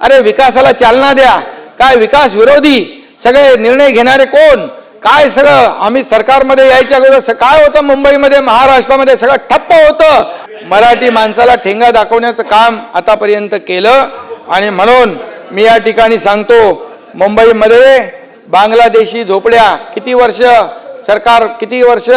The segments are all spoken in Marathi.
अरे विकासाला चालना द्या. काय विकास विरोधी? सगळे निर्णय घेणारे कोण? काय सगळं? आम्ही सरकारमध्ये यायच्या अगोदर काय होतं मुंबईमध्ये महाराष्ट्रामध्ये? सगळं ठप्प होतं. मराठी माणसाला ठेंगा दाखवण्याचं काम आतापर्यंत केलं. आणि म्हणून मी या ठिकाणी सांगतो मुंबईमध्ये बांगलादेशी झोपड्या किती वर्ष सरकार किती वर्ष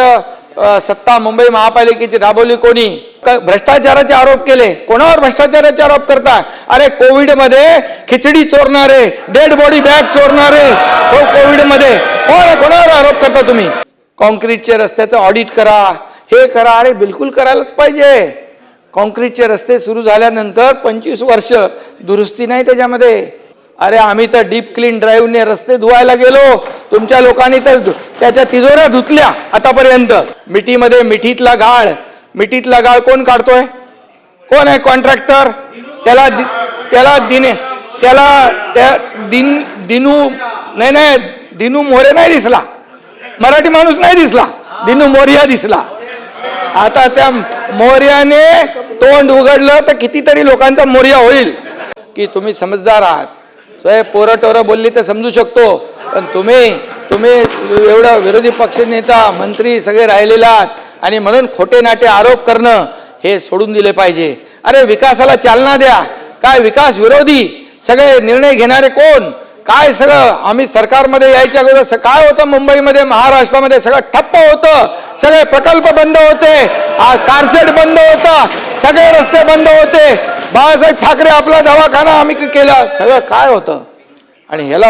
सत्ता मुंबई महापालिकेची राबवली कोणी? भ्रष्टाचाराचे आरोप केले. कोणावर भ्रष्टाचाराचे आरोप करता? अरे कोविडमध्ये खिचडी चोरणारे डेड बॉडी बॅग चोरणारे हो कोविडमध्ये कोण कोणावर आरोप करता तुम्ही? कॉन्क्रीटचे रस्त्याचं ऑडिट करा. हे करा. अरे बिलकुल करायलाच पाहिजे. कॉन्क्रीटचे रस्ते सुरू झाल्यानंतर पंचवीस वर्ष दुरुस्ती नाही त्याच्यामध्ये. अरे आम्ही तर डीप क्लीन ड्राईव्हने रस्ते धुवायला गेलो. तुमच्या लोकांनी तर त्याच्या तिजोऱ्या धुतल्या आतापर्यंत. मिठीमध्ये मिठीतला गाळ. मिठीतला गाळ कोण काढतोय? कोण आहे कॉन्ट्रॅक्टर त्याला दि- त्याला दिने त्याला त्या दिन दिनू नाही नाही दिनू मोरे नाही दिसला. मराठी माणूस नाही दिसला. दिनू मोर्या दिसला. आता त्या मोर्याने तोंड उघडलं तर कितीतरी लोकांचा मोर्या होईल. की तुम्ही समजदार आहात. स्वय पोरं टोरं बोलली तर समजू शकतो. पण तुम्ही तुम्ही एवढा विरोधी पक्ष नेता मंत्री सगळे राहिलेला आहात. आणि म्हणून खोटे नाटे आरोप करणं हे सोडून दिले पाहिजे. अरे विकासाला चालना द्या. काय विकास विरोधी? सगळे निर्णय घेणारे कोण? काय सगळं? आम्ही सरकारमध्ये यायच्या अगोदर काय होतं? मुंबईमध्ये महाराष्ट्रामध्ये सगळं ठप्प होतं. सगळे प्रकल्प बंद होते. आ- कारशेड बंद होता. सगळे रस्ते बंद होते. बाळासाहेब ठाकरे आपला दवाखाना आम्ही केला. सगळं काय होतं? आणि ह्याला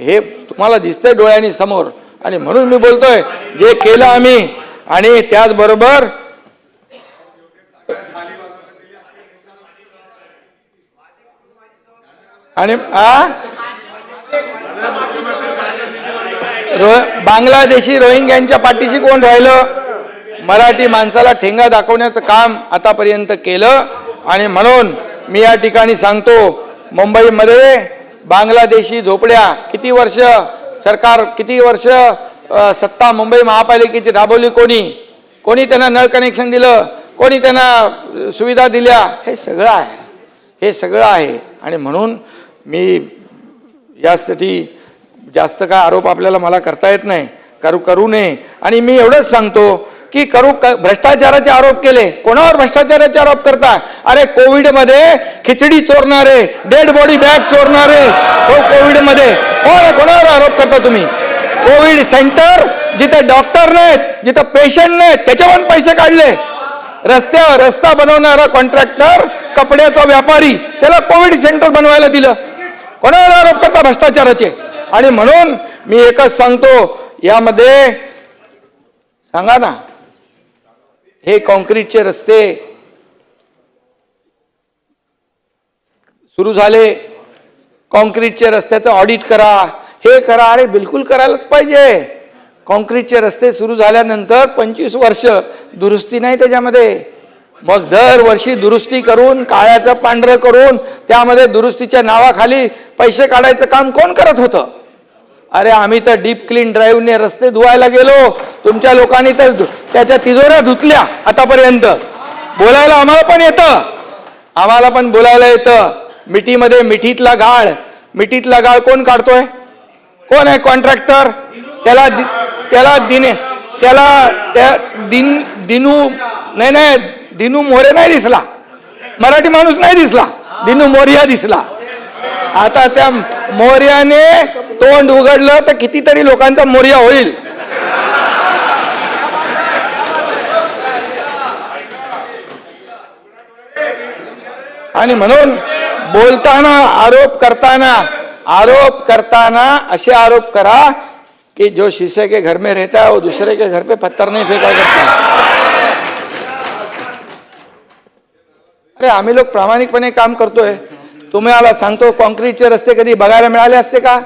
हे तुम्हाला दिसतंय डोळ्यांनी समोर. आणि म्हणून मी बोलतोय जे केलं आम्ही आणि त्याचबरोबर आणि आ? रो बांगलादेशी रोहिंग्यांच्या पाठीशी कोण राहिलं? मराठी माणसाला ठेंगा दाखवण्याचं काम आतापर्यंत केलं. आणि म्हणून मी या ठिकाणी सांगतो मुंबईमध्ये बांगलादेशी झोपड्या किती वर्ष सरकार किती वर्ष सत्ता मुंबई महापालिकेची राबवली कोणी? कोणी त्यांना नळ कनेक्शन दिलं? कोणी त्यांना सुविधा दिल्या? हे सगळं आहे. हे सगळं आहे. आणि म्हणून मी यासाठी जास्त काय आरोप आपल्याला मला करता येत नाही. करू करू नये. आणि मी एवढंच सांगतो की करू क- भ्रष्टाचाराचे आरोप केले. कोणावर भ्रष्टाचाराचे आरोप करता? अरे कोविडमध्ये खिचडी चोरणारे डेड बॉडी बॅग चोरणारे हो कोविडमध्ये. कोण कोणावर आरोप करता तुम्ही? कोविड सेंटर जिथे डॉक्टर नाहीत जिथं पेशंट नाहीत त्याच्यावर पैसे काढले. रस्त्यावर रस्ता बनवणारा कॉन्ट्रॅक्टर कपड्याचा व्यापारी त्याला कोविड सेंटर बनवायला दिलं. कोणाला आरोप करता भ्रष्टाचाराचे? आणि म्हणून मी एकच सांगतो यामध्ये सांगा ना हे कॉन्क्रीटचे रस्ते सुरू झाले. कॉन्क्रीटचे रस्त्याचं ऑडिट करा. हे करा अरे बिलकुल करायलाच पाहिजे. कॉन्क्रीटचे रस्ते सुरू झाल्यानंतर पंचवीस वर्ष दुरुस्ती नाही त्याच्यामध्ये. मग दरवर्षी दुरुस्ती करून काळ्याचं पांढरं करून त्यामध्ये दुरुस्तीच्या नावाखाली पैसे काढायचं काम कोण करत होतं? अरे आम्ही तर डीप क्लीन ड्राईव्हने रस्ते धुवायला गेलो. तुमच्या लोकांनी तर धु- त्याच्या तिजोऱ्या धुतल्या आतापर्यंत. बोलायला आम्हाला पण येतं. आम्हाला पण बोलायला येतं. मिठीमध्ये मिठीतला गाळ. मिठीतला गाळ कोण काढतोय? कोण आहे कॉन्ट्रॅक्टर? त्याला दि- त्याला दिने त्याला त्या दिन दिनू नाही नाही दिनू मोरे नाही दिसला. मराठी माणूस नाही दिसला. दिनू मोर्या दिसला. आता त्या मोर्याने तोंड उघडलं तर कितीतरी लोकांचा मोर्या होईल. आणि म्हणून बोलताना आरोप करताना आरोप करताना असे आरोप करा कि जो शीशे के घर में रहता है वो दूसरे के घर पे पत्थर नहीं फेंका करता। अरे आम्ही लोक प्रामाणिकपणे काम करतोय. तुम्हाला सांगतो कॉन्क्रीटचे रस्ते कधी बघायला मिळाले असते का?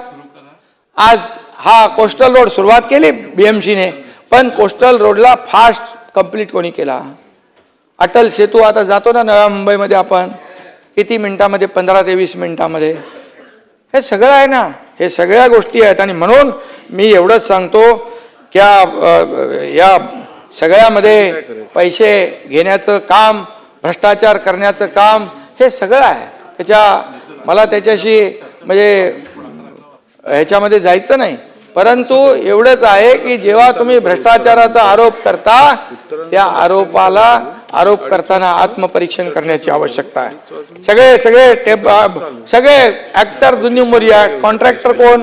आज हा कोस्टल रोड सुरुवात केली बीएमसीने पण कोस्टल रोडला फास्ट कंप्लीट कोणी केला? अटल सेतू आता जातो ना नव्या मुंबईमध्ये आपण? किती मिनिटामध्ये? पंधरा ते वीस मिनिटामध्ये. हे सगळं आहे ना हे सगळ्या गोष्टी आहेत आणि म्हणून मी एवढंच सांगतो की या, या सगळ्यामध्ये पैसे घेण्याचं काम भ्रष्टाचार करण्याचं काम हे सगळं आहे. त्याच्या मला त्याच्याशी म्हणजे ह्याच्यामध्ये जायचं नाही. परंतु एवढंच आहे की जेव्हा तुम्ही भ्रष्टाचाराचा आरोप करता त्या आरोपाला आरोप करताना आत्मपरीक्षण करण्याची आवश्यकता आहे. सगळे सगळे टेप सगळे ऍक्टर दुनिया कॉन्ट्रॅक्टर कोण?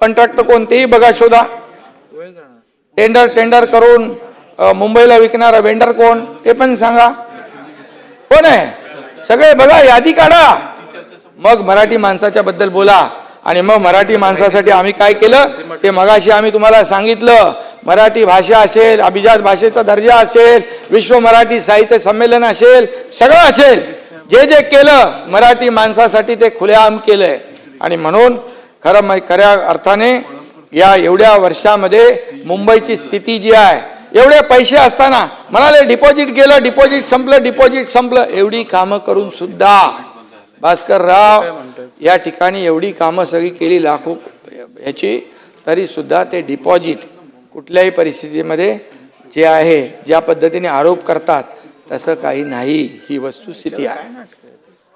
कॉन्ट्रॅक्टर कोण? तेही बघा शोधा. टेंडर टेंडर करून मुंबईला विकणारा वेंडर कोण? ते पण सांगा. कोण आहे? सगळे बघा यादी काढा. मग मराठी माणसाच्या बद्दल बोला. आणि मग मराठी माणसासाठी आम्ही काय केलं? ते मगाशी आम्ही तुम्हाला सांगितलं. मराठी भाषा असेल अभिजात भाषेचा दर्जा असेल विश्व मराठी साहित्य संमेलन असेल सगळं असेल. जे जे केलं मराठी माणसासाठी ते खुलेआम केलंय. आणि म्हणून खरं खऱ्या अर्थाने या एवढ्या वर्षामध्ये मुंबईची स्थिती जी आहे एवढे पैसे असताना म्हणाले डिपॉझिट गेलं डिपॉझिट संपलं डिपॉझिट संपलं. एवढी कामं करून सुद्धा भास्कर राव या ठिकाणी एवढी कामं सगळी केली लाखो ह्याची तरी सुद्धा ते डिपॉझिट कुठल्याही परिस्थितीमध्ये जे आहे ज्या पद्धतीने आरोप करतात तसं काही नाही. ही वस्तुस्थिती आहे.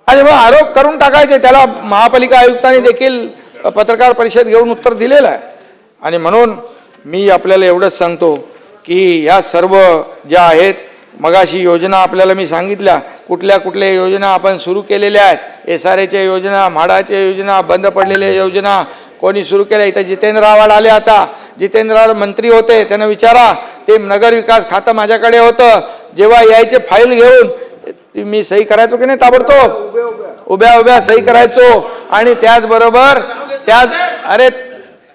आणि मग आरोप करून टाकायचे. त्याला महापालिका आयुक्तांनी देखील पत्रकार परिषद घेऊन उत्तर दिलेलं आहे. आणि म्हणून मी आपल्याला एवढंच सांगतो की या सर्व ज्या आहेत मगाशी योजना आपल्याला मी सांगितल्या. कुठल्या कुठल्या योजना आपण सुरू केलेल्या आहेत? एस आर एच्या योजना म्हाडाच्या योजना बंद पडलेल्या योजना कोणी सुरू केल्या? इथं जितेंद्र आव्हाड आले आता. जितेंद्र आव्हाड मंत्री होते. त्यांना विचारा. ते नगर विकास खातं माझ्याकडे होतं. जेव्हा यायचे फाईल घेऊन मी सही करायचो की नाही ताबडतोब? उभ्या उभ्या सही करायचो. आणि त्याचबरोबर त्याच अरे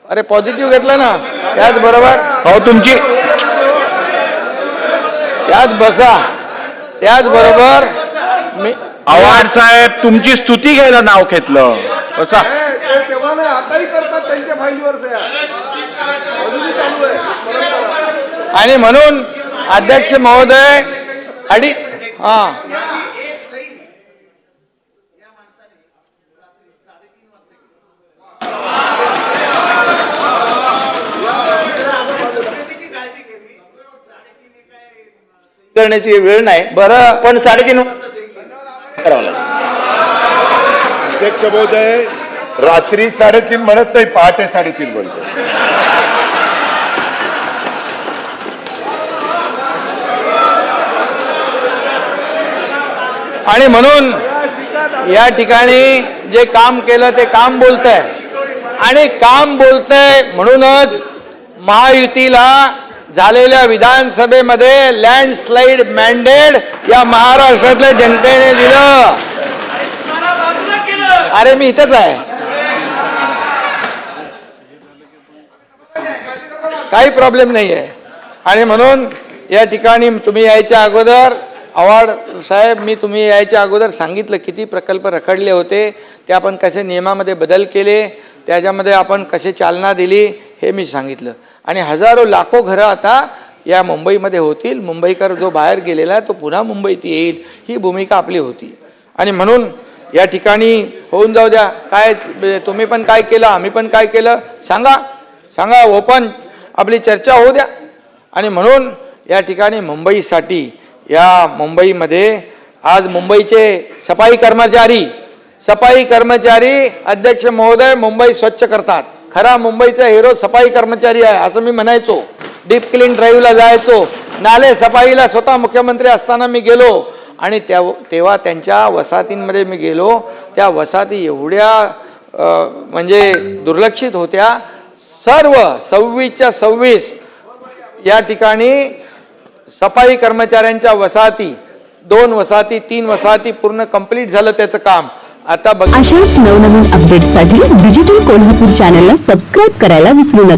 अरे पॉझिटिव्ह घेतलं ना. त्याचबरोबर हो तुमची त्याच बसा. त्याचबरोबर मी आव्हाड साहेब तुमची स्तुती घ्यायला नाव घेतलं. बसा. आणि म्हणून अध्यक्ष महोदय अडी हा. करण्याची वेळ नाही. बरं. पण साडेतीन करावं लागेल. अध्यक्ष महोदय रात्री साडेतीन म्हणत नाही पहाटे साडेतीन म्हणतो. आणि म्हणून या ठिकाणी जे काम केलं ते काम बोलत आहे आणि काम बोलतंय म्हणूनच महायुतीला झालेल्या विधानसभेमध्ये लँडस्लाईड मॅन्डेट या महाराष्ट्रातल्या जनतेने दिलं. अरे मी इथंच आहे. काही प्रॉब्लेम नाही आहे आणि म्हणून या ठिकाणी तुम्ही यायच्या अगोदर आव्हाड साहेब मी तुम्ही यायच्या अगोदर सांगितलं किती प्रकल्प रखडले होते ते आपण कसे नियमामध्ये बदल केले त्याच्यामध्ये आपण कसे चालना दिली हे मी सांगितलं. आणि हजारो लाखो घरं आता या मुंबईमध्ये होतील. मुंबईकर जो बाहेर गेलेला आहे तो पुन्हा मुंबईत येईल ही भूमिका आपली होती. आणि म्हणून या ठिकाणी होऊन जाऊ द्या. काय तुम्ही पण काय केलं आम्ही पण काय केलं सांगा सांगा ओपन आपली चर्चा होऊ द्या. आणि म्हणून या ठिकाणी मुंबईसाठी या मुंबईमध्ये आज मुंबईचे सफाई कर्मचारी सफाई कर्मचारी अध्यक्ष महोदय मुंबई स्वच्छ करतात. खरा मुंबईचा हिरो सफाई कर्मचारी आहे असं मी म्हणायचो. डीप क्लीन ड्राईव्हला जायचो. नाले सफाईला स्वतः मुख्यमंत्री असताना मी गेलो. आणि त्या तेव्हा त्यांच्या वसाहतींमध्ये मी गेलो. त्या वसाहती एवढ्या म्हणजे दुर्लक्षित होत्या. सर्व सव्वीसच्या सव्वीस या ठिकाणी सफाई कर्मचाऱ्यांच्या वसाहती दोन वसाहती तीन वसाहती पूर्ण कंप्लीट झालं त्याचं काम. आता अशाच नवनवीन अपडेटसाठी डिजिटल कोल्हापूर चॅनलला सबस्क्राईब करायला विसरू नका.